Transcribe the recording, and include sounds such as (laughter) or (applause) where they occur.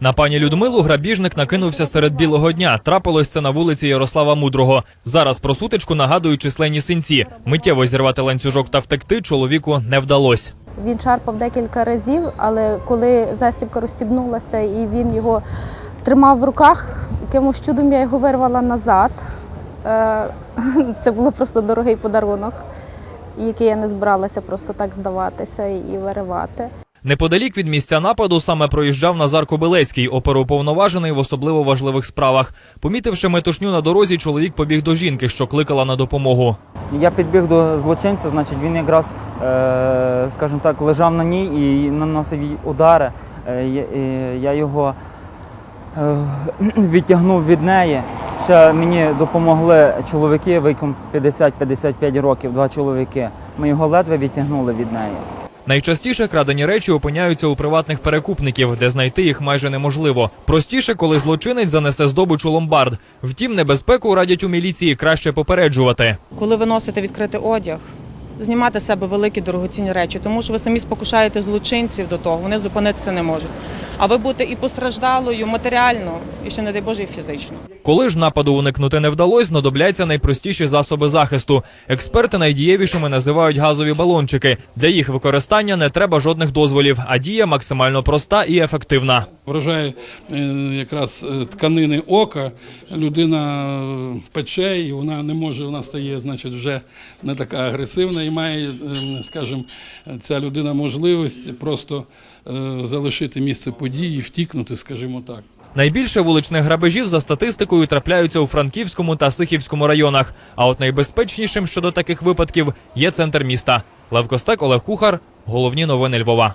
На пані Людмилу грабіжник накинувся серед білого дня. Трапилось це на вулиці Ярослава Мудрого. Зараз про сутичку нагадують численні синці. Миттєво зірвати ланцюжок та втекти чоловіку не вдалося. Він шарпав декілька разів, але коли застібка розстібнулася і він його тримав в руках, якимось чудом я його вирвала назад. Е, (laughs) Це було просто дорогий подарунок, який я не збиралася просто так здаватися і виривати. Неподалік від місця нападу саме проїжджав Назар Кобилецький, оперуповноважений в особливо важливих справах. Помітивши метушню на дорозі, чоловік побіг до жінки, що кликала на допомогу. Я підбіг до злочинця, значить він якраз, е, скажімо так, лежав на ній і наносив їй удари. Е, я- е, його е, (clears throat) відтягнув від неї. Ще мені допомогли чоловіки віком 50-55 років, два чоловіки. Ми його ледве відтягнули від неї. Найчастіше крадені речі опиняються у приватних перекупників, де знайти їх майже неможливо. Простіше, коли злочинець занесе здобич у ломбард. Втім, небезпеку радять у міліції краще попереджувати. коли ви носите відкритий одяг, знімати з себе великі дорогоцінні речі, тому що ви самі спокушаєте злочинців до того, вони зупинитися не можуть. А ви будете і постраждалою матеріально, і ще не дай Боже, і фізично. Коли ж нападу уникнути не вдалося, знадобляться найпростіші засоби захисту. Експерти найдієвішими називають газові балончики. Для їх використання не треба жодних дозволів, а дія максимально проста і ефективна. Вражає е, якраз е, тканини ока, людина е, пече, і вона не може, вона стає, значить, вже не така агресивна і має, скажімо, ця людина можливість просто залишити місце події, втікнути, скажімо так. Найбільше вуличних грабежів за статистикою трапляються у Франківському та Сихівському районах. А от найбезпечнішим щодо таких випадків є центр міста. Лев Костек, Олег Кухар. Головні новини Львова.